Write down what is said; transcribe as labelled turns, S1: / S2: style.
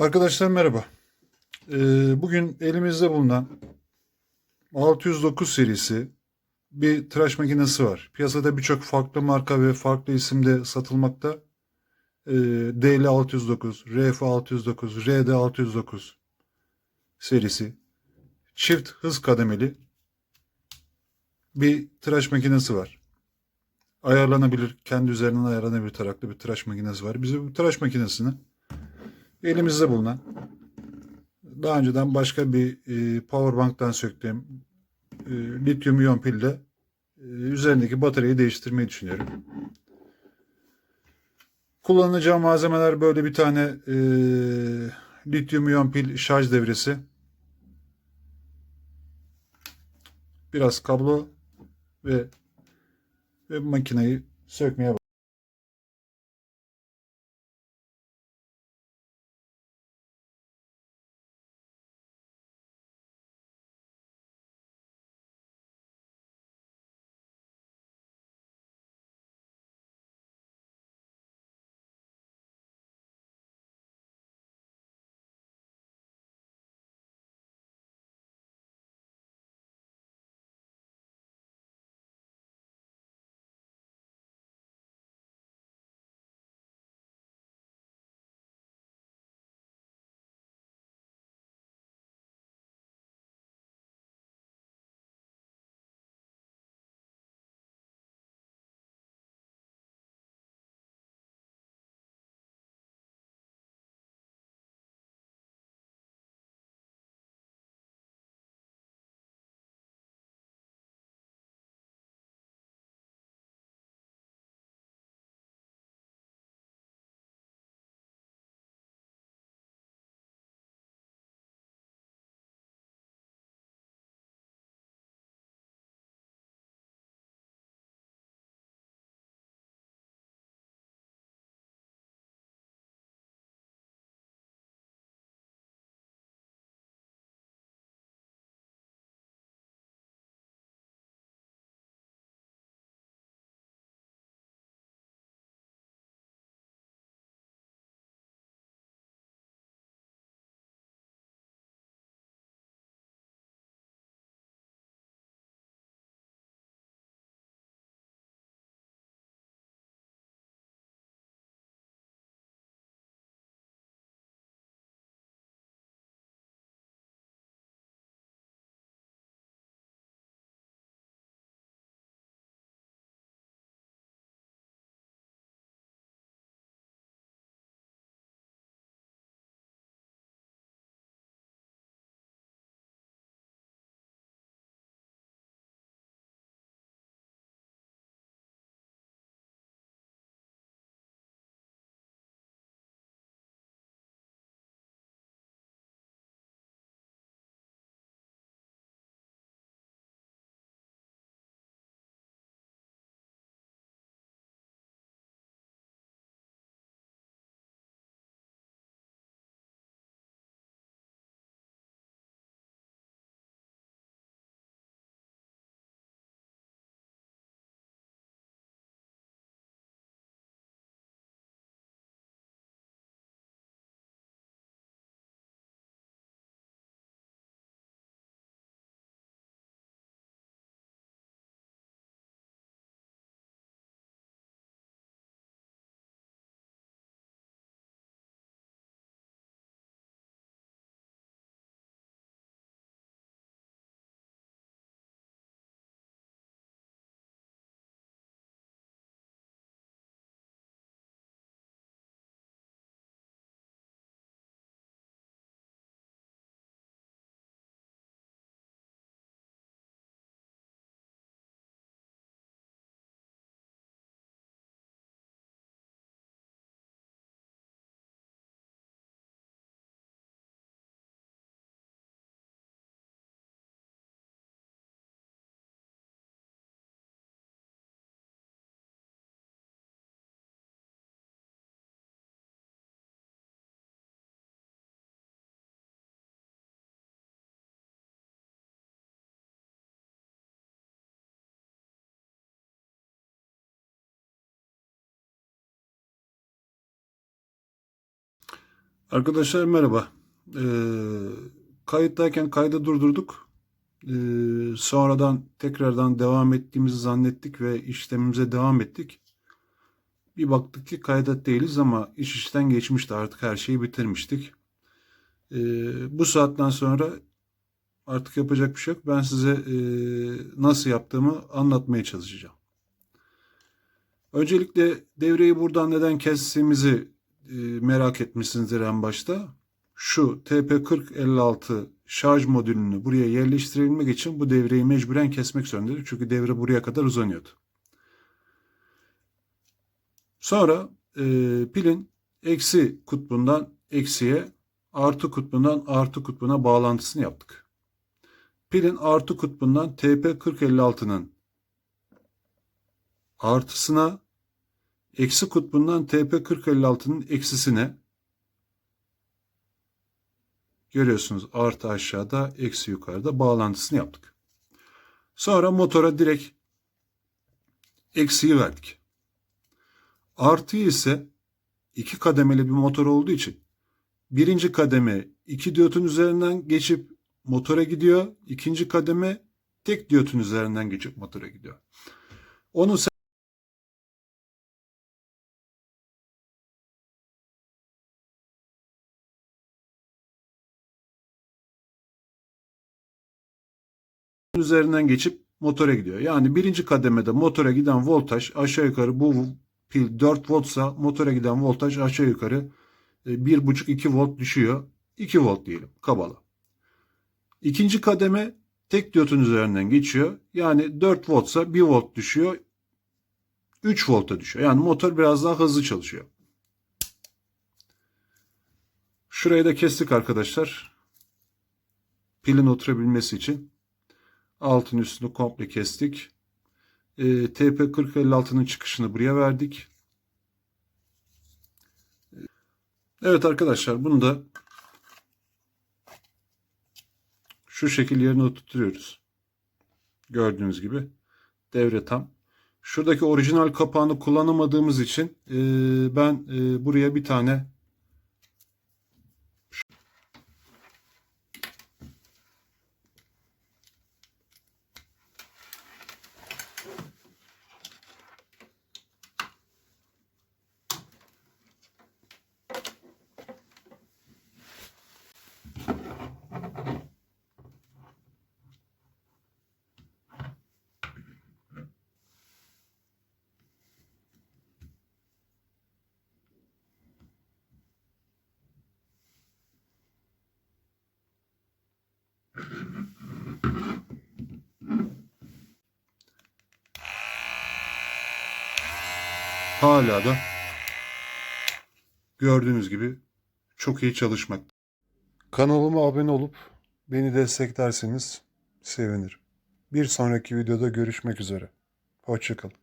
S1: Arkadaşlar merhaba. Ee, bugün elimizde bulunan 609 serisi bir tıraş makinesi var. Piyasada birçok farklı marka ve farklı isimde satılmakta. Ee, DL 609, RF 609, RD 609 serisi. Çift hız kademeli bir tıraş makinesi var. Ayarlanabilir, kendi üzerinden ayarlanabilir taraklı bir tıraş makinesi var. Biz bu tıraş makinesini elimizde bulunan daha önceden başka bir e, powerbank'tan söktüğüm e, lityum iyon pille e, üzerindeki bataryayı değiştirmeyi düşünüyorum. Kullanacağım malzemeler böyle bir tane e, lityum iyon pil şarj devresi. Biraz kablo ve ve makineyi sökmeye Arkadaşlar merhaba. Ee, kayıttayken kaydı durdurduk. Ee, sonradan tekrardan devam ettiğimizi zannettik ve işlemimize devam ettik. Bir baktık ki kayda değiliz ama iş işten geçmişti artık her şeyi bitirmiştik. Ee, bu saatten sonra artık yapacak bir şey yok. Ben size e, nasıl yaptığımı anlatmaya çalışacağım. Öncelikle devreyi buradan neden kestiğimizi merak etmişsinizdir en başta. Şu TP4056 şarj modülünü buraya yerleştirebilmek için bu devreyi mecburen kesmek zorundaydık. Çünkü devre buraya kadar uzanıyordu. Sonra e, pilin eksi kutbundan eksiye, artı kutbundan artı kutbuna bağlantısını yaptık. Pilin artı kutbundan TP4056'nın artısına, eksi kutbundan TP4056'nın eksisine görüyorsunuz artı aşağıda, eksi yukarıda bağlantısını yaptık. Sonra motora direkt eksiyi verdik. Artıyı ise iki kademeli bir motor olduğu için birinci kademe iki diyotun üzerinden geçip motora gidiyor. İkinci kademe tek diyotun üzerinden geçip motora gidiyor. Onu üzerinden geçip motora gidiyor. Yani birinci kademede motora giden voltaj aşağı yukarı bu pil 4 voltsa motora giden voltaj aşağı yukarı e, 1,5-2 volt düşüyor. 2 volt diyelim kabala. İkinci kademe tek diyotun üzerinden geçiyor. Yani 4 voltsa 1 volt düşüyor. 3 volta düşüyor. Yani motor biraz daha hızlı çalışıyor. Şurayı da kestik arkadaşlar. Pilin oturabilmesi için. Altın üstünü komple kestik. E, TP4056'nın çıkışını buraya verdik. Evet arkadaşlar bunu da şu şekil yerine oturtuyoruz. Gördüğünüz gibi devre tam. Şuradaki orijinal kapağını kullanamadığımız için e, ben e, buraya bir tane hala da gördüğünüz gibi çok iyi çalışmakta. Kanalıma abone olup beni desteklerseniz sevinirim. Bir sonraki videoda görüşmek üzere. Hoşçakalın.